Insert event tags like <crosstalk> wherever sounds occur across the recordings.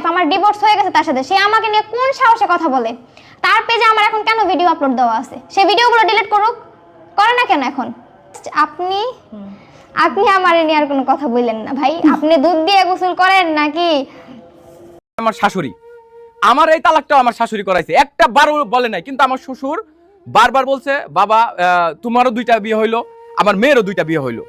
Wife আমার divorce হয়ে গেছে তার সাথে, সে আমাকে নিয়ে কোন সাহসে কথা বলে? তার পেজে আমার এখন কেন ভিডিও আপলোড দেওয়া আছে? সেই ভিডিওগুলো ডিলিট করুক, করে না কেন এখন? আপনি আপনি আমার নিয়ে আর কোনো কথা বললেন না ভাই। আপনি দুধ দিয়ে গোসল করেন নাকি? আমার শাশুড়ি, আমার এই তালাকটাও আমার শাশুড়ি করাইছে। একটা বারও বলে নাই, কিন্তু আমার শ্বশুর বারবার বলছে, বাবা তোমারও দুইটা বিয়ে হইল, আমার মেয়েরও দুইটা বিয়ে হইল।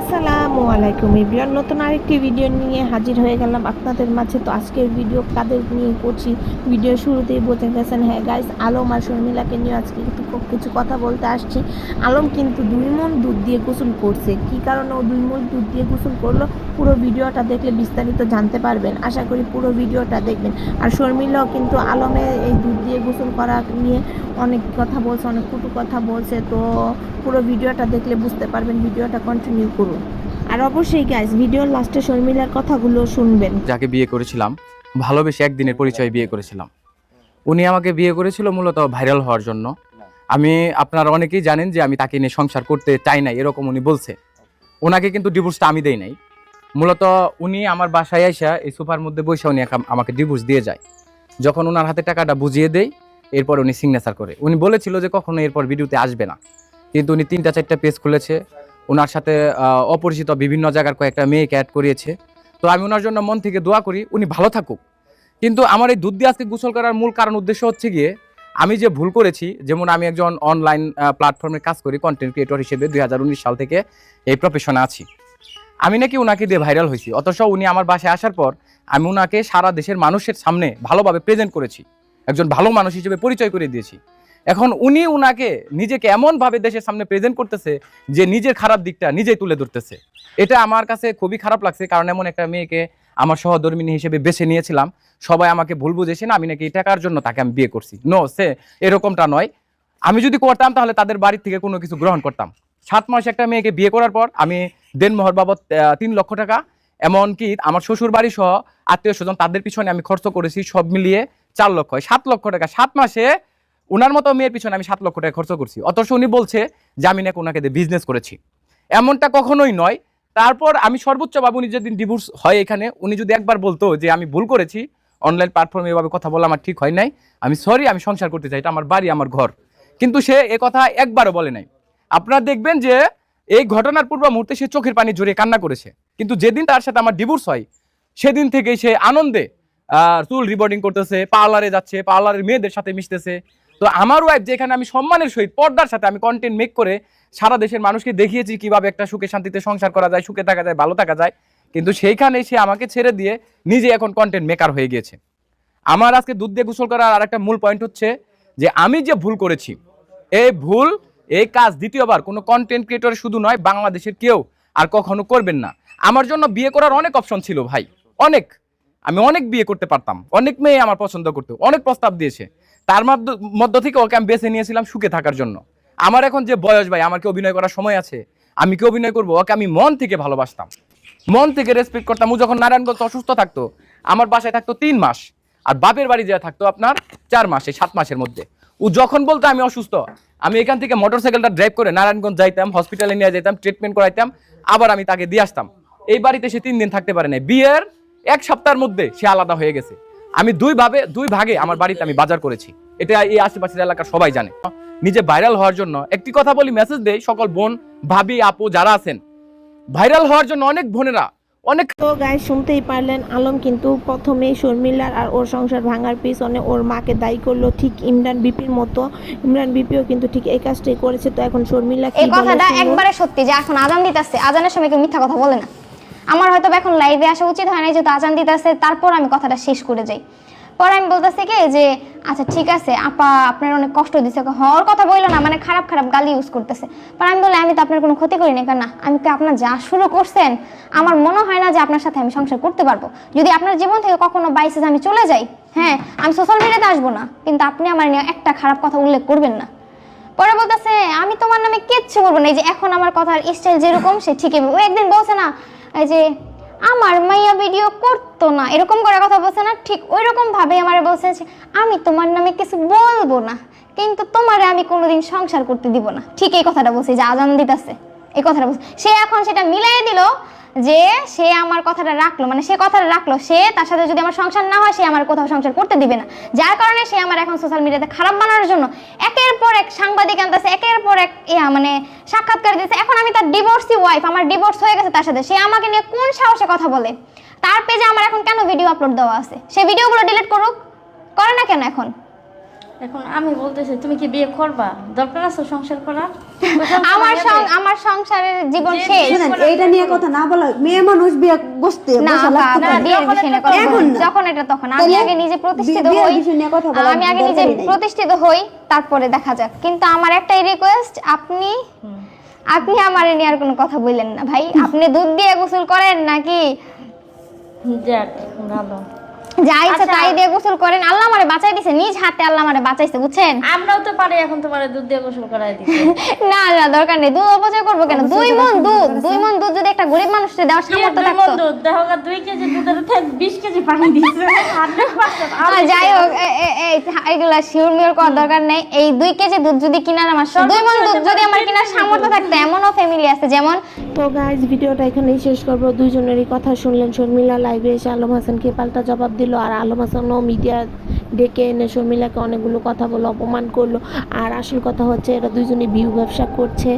আসসালামু আলাইকুম এভরিওয়ান, নতুন আরেকটি ভিডিও নিয়ে হাজির হয়ে গেলাম আপনাদের মাঝে। তো আজকের ভিডিও কাদের নিয়ে করছি? ভিডিও শুরুতেই বোঝা গেছেন হ্যাঁ গাইস আলম আর শর্মিলাকে নিয়ে আজকে কিন্তু খুব কিছু কথা বলতে আসছি। আলম কিন্তু দুই মন দুধ দিয়ে গোসল করছে। কি কারণে ও দুই মন দুধ দিয়ে গোসল করল? পুরো ভিডিওটা দেখলে বিস্তারিত জানতে পারবেন। আশা করি পুরো ভিডিওটা দেখবেন। আর শর্মিলাও কিন্তু আলমের এই দুধ দিয়ে গোসল করা নিয়ে অনেক কথা বলছে, অনেক কুটু কথা বলছে। তো পুরো ভিডিওটা দেখলে বুঝতে পারবেন ভিডিওটা কন্টিনিউ করুন। আর অবশ্যই গাইস ভিডিওর লাস্টে শর্মিলার কথাগুলো শুনবেন। যাকে বিয়ে করেছিলাম, ভালোবেসে একদিনের পরিচয় বিয়ে করেছিলাম। উনি আমাকে বিয়ে করেছিল মূলত ভাইরাল হওয়ার জন্য। আমি, আপনারা অনেকেই জানেন যে আমি তাকে নিয়ে সংসার করতে চাই না এরকম উনি বলছে। ওনাকে কিন্তু ডিভোর্সটা আমি দেই নাই। মূলত উনি আমার বাসায় আইসা এই সোফার মধ্যে বসে উনি আমাকে ডিভোর্স দিয়ে যায়। যখন ওনার হাতে টাকাটা বুঝিয়ে দেই, এরপর উনি সিগনেচার করে। উনি বলেছিল যে কখনো এরপর ভিডিওতে আসবে না। কিন্তু উনি তিনটা, চারটা পেজ খুলেছে। ওনার সাথে অপরিচিত বিভিন্ন জায়গার কয়েকটা মেয়েকে অ্যাড করিয়েছে। তো আমি ওনার জন্য মন থেকে দোয়া করি, উনি ভালো থাকুক। কিন্তু আমার এই দুধ দিয়ে আজকে গোসল করার মূল কারণ উদ্দেশ্য হচ্ছে গিয়ে, আমি যে ভুল করেছি, যেমন আমি একজন অনলাইন প্ল্যাটফর্মে কাজ করি কন্টেন্ট ক্রিয়েটর হিসেবে দুই হাজার উনিশ সাল থেকে এই প্রফেশনে আছি। আমি নাকি ওনাকে দিয়ে ভাইরাল হয়েছি, অথচ উনি আমার বাসায় আসার পর আমি ওনাকে সারা দেশের মানুষের সামনে ভালোভাবে প্রেজেন্ট করেছি। একজন ভালো মানুষ হিসেবে পরিচয় করে দিয়েছি। এখন উনি উনাকে নিজেকে এমনভাবে দেশের সামনে প্রেজেন্ট করতেছে যে নিজের খারাপ দিকটা নিজেই তুলে ধরতেছে। এটা আমার কাছে খুবই খারাপ লাগছে, কারণ এমন একটা মেয়েকে আমার সহধর্মিনী হিসেবে বেছে নিয়েছিলাম। সবাই আমাকে ভুল বুঝেছে না, আমি নাকি টাকার জন্য তাকে আমি বিয়ে করছি? নো সে এরকমটা নয়। আমি যদি করতাম তাহলে তাদের বাড়ির থেকে কোনো কিছু গ্রহণ করতাম। সাত মাস একটা মেয়েকে বিয়ে করার পর আমি দেনমোহর বাবদ তিন লক্ষ টাকা, এমনকি আমার শ্বশুর বাড়ি সহ আত্মীয় স্বজন তাদের পিছনে আমি খরচ করেছি সব মিলিয়ে চার লক্ষ। সাত লক্ষ টাকা, সাত মাসে ওনার মতো মেয়ের পিছনে আমি সাত লক্ষ টাকা খরচ করছি। অথচ উনি বলছে যে আমি নাকি ওনাকে বিজনেস করেছি। এমনটা কখনোই নয়। তারপর আমি সর্বোচ্চ বাবু উনি যেদিন ডিভোর্স হয় এখানে, উনি যদি একবার বলতো যে আমি ভুল করেছি অনলাইন প্ল্যাটফর্মে এভাবে কথা বলা আমার ঠিক হয় নাই। আমি সরি আমি সংসার করতে চাই, এটা আমার বাড়ি, আমার ঘর। কিন্তু সে এ কথা একবারও বলে নাই। আপনারা দেখবেন যে এই ঘটনার পূর্ব মুহূর্তে সে চোখের পানি জড়িয়ে কান্না করেছে। কিন্তু যেদিন তার সাথে আমার ডিভোর্স হয়, সেদিন থেকেই সে আনন্দে চুল রিবোর্ডিং করতেছে পার্লারে যাচ্ছে পার্লারের মেয়েদের সাথে মিশতেছে। তো আমার ওয়াইফ যেখানে আমি সম্মানের সহিত পর্দার সাথে আমি কন্টেন্ট মেক করে সারা দেশের মানুষকে দেখিয়েছি কীভাবে একটা সুখে শান্তিতে সংসার করা যায়, সুখে থাকা যায়, ভালো থাকা যায়। কিন্তু সেইখানে সে আমাকে ছেড়ে দিয়ে নিজে এখন কন্টেন্ট মেকার হয়ে গিয়েছে। আমার আজকে দুধ দিয়ে গোসল করার আর একটা মূল পয়েন্ট হচ্ছে যে আমি যে ভুল করেছি, এই ভুল, এই কাজ দ্বিতীয়বার কোনো কন্টেন্ট ক্রিয়েটর শুধু নয়, বাংলাদেশের কেউ আর কখনো করবেন না। আমার জন্য বিয়ে করার অনেক অপশন ছিল ভাই, অনেক। আমি অনেক বিয়ে করতে পারতাম, অনেক মেয়ে আমার পছন্দ করতো, অনেক প্রস্তাব দিয়েছে। তার মধ্য- থেকে ওকে আমি বেছে নিয়েছিলাম সুখে থাকার জন্য। আমার এখন যে বয়স ভাই, আমার কি অভিনয় করার সময় আছে? আমি কি অভিনয় করব? ওকে আমি মন থেকে ভালোবাসতাম। মন থেকে রেসপেক্ট করতাম। ও যখন নারায়ণগঞ্জ অসুস্থ থাকতো? আমার বাসায় থাকতো তিন মাস। আর বাপের বাড়ি যা থাকতো আপনার চার মাসে সাত মাসের মধ্যে। ও যখন বলতো, আমি অসুস্থ, আমি এখান থেকে মোটরসাইকেলটা ড্রাইভ করে নারায়ণগঞ্জ যাইতাম হসপিটালে নিয়ে যেতাম ট্রিটমেন্ট করাইতাম, আবার আমি তাকে দিয়ে আসতাম। এই বাড়িতে সে তিন দিন থাকতে পারে না বিয়ের এক সপ্তাহের মধ্যে সে আলাদা হয়ে গেছে। আমি দুই ভাবে দুই ভাগে আমার বাড়িতে আমি বাজার করেছি। এটা এই আশেপাশের এলাকার সবাই জানে। নিজে ভাইরাল হওয়ার জন্য একটি কথা বলি মেসেজ দেই সকল বোন ভাবি আপু যারা আছেন। ভাইরাল হওয়ার জন্য অনেক বোনেরা অনেক তো গায়ে শুনতেই পারলেন আলম কিন্তু প্রথমে শর্মিলার আর ওর সংসার ভাঙার পিছনে ওর মাকে দায়ী করল ঠিক ইমরান বিপির মতো। ইমরান বিপিও কিন্তু ঠিক এই কাজটাই করেছে তো এখন শর্মিলা এই কথাটা একবারে সত্যি যে এখন আজান দিতেছে আজানের সময় কেউ মিথ্যা কথা বলে না। আমার হয়তো এখন লাইভে আসা উচিত হয় না যেহেতু আজান দিতেছে, তারপর আমি কথাটা শেষ করে যাই। পরে আমি বলতেছি কি যে আচ্ছা ঠিক আছে, আপা আপনার অনেক কষ্ট দিচ্ছে হওয়ার কথা বলল না মানে খারাপ খারাপ গালি ইউজ করতেছে। পরে আমি বললাম, আমি তো আপনার কোনো ক্ষতি করি না না, আমি তো আপনার যা শুরু করছেন, আমার মনে হয় না যে আপনার সাথে আমি সংসার করতে পারব। যদি আপনার জীবন থেকে কখনো বাইসেস আমি চলে যাই হ্যাঁ আমি সোশ্যাল মিডিয়াতে আসব না, কিন্তু আপনি আমার নিয়ে একটা খারাপ কথা উল্লেখ করবেন না। পরে বলতেছে, আমি তোমার নামে কিচ্ছু বলব না। এই যে এখন আমার কথার স্টাইল যেরকম, সে ঠিকই। ও একদিন বলছে না, এই যে, আমার মাইয়া ভিডিও করতো না। এরকম করে কথা বলছে না, ঠিক ওই রকম ভাবে আমার বলছে আমি তোমার নামে কিছু বলব না, কিন্তু তোমারে আমি কোনোদিন সংসার করতে দিব না। ঠিক এই কথাটা বলছি যে আজান দিতেছে। এই কথাটা বলছে সে এখন সেটা মিলাই দিল যে সে আমার কথাটা রাখল মানে সে কথাটা রাখল, সে তার সাথে যদি আমার সংসার না হয়, সে আমার কোথাও সংসার করতে দিবে না। যার কারণে সে আমার এখন সোশ্যাল মিডিয়াতে খারাপ বানানোর জন্য একের পর এক সাংবাদিক আনতেছে, একের পর এক মানে সাক্ষাৎকার দিতেছে। এখন আমি তার ডিভোর্সি ওয়াইফ আমার ডিভোর্স হয়ে গেছে তার সাথে। সে আমাকে নিয়ে কোন সাহসে কথা বলে? তার পেজে আমার এখন কেন ভিডিও আপলোড দেওয়া আছে? সে ভিডিওগুলো ডিলিট করুক, করে না কেন এখন? এখন আমি বলতেছি তুমি কি বিয়ে করবা? দরকার আছে সংসার করার? <laughs> আমার আমার সংসারের জীবন শেষ। এইটা নিয়ে কথা না বলা মেয়ে মানুষ বিয়ে বসতে না। বিয়ের বিষয় নিয়ে কথা। যখন এটা তখন। আমি আগে নিজে প্রতিষ্ঠিত হই। আমি আগে নিজে প্রতিষ্ঠিত হই তারপরে দেখা যাক। কিন্তু আমার একটাই রিকোয়েস্ট আপনি আপনি আমার নিয়ে আর কোনো কথা বললেন না ভাই। আপনি দুধ দিয়ে গোসল করেন নাকি? যাক ভালো যা ইচ্ছা আচ্ছা। তাই দিয়ে গোসল করেন। আল্লাহ আমারে বাঁচাই দিছে নিজ হাতে আল্লাহ আমারে বাঁচাইছে বুঝছেন? আমরাও তো পারি এখন তোমারে দুধ দিয়ে গোসল করাই দিতে। <laughs> না না দরকার নেই। দুধ অপচয় করব কেন? দুই মন দুধ দুই মন দুধ যদি একটা গরিব মানুষকে দেওয়ার সামর্থ্য থাকতো। দুধ দেখো গা, দুই কেজি দুধের থেকে বিশ কেজি পানি যাই হোক এগুলা শিওর মিওর করার দরকার নেই। এই দুই কেজি দুধ যদি কিনার আমার দুই মন দুধ যদি আমার কেনার সামর্থ্য থাকতো এমনও ফ্যামিলি আছে যেমন তো গাইজ ভিডিওটা এখানেই শেষ করব। দুইজনেরই কথা শুনলেন শর্মিলা লাইভে এসে আলম হাসানকে পাল্টা জবাব দিল আর আলম হাসানও মিডিয়া ডেকে এনে শর্মিলাকে অনেকগুলো কথা বলে অপমান করল। আর আসল কথা হচ্ছে এরা দুইজনে ভিউ ব্যবসা করছে।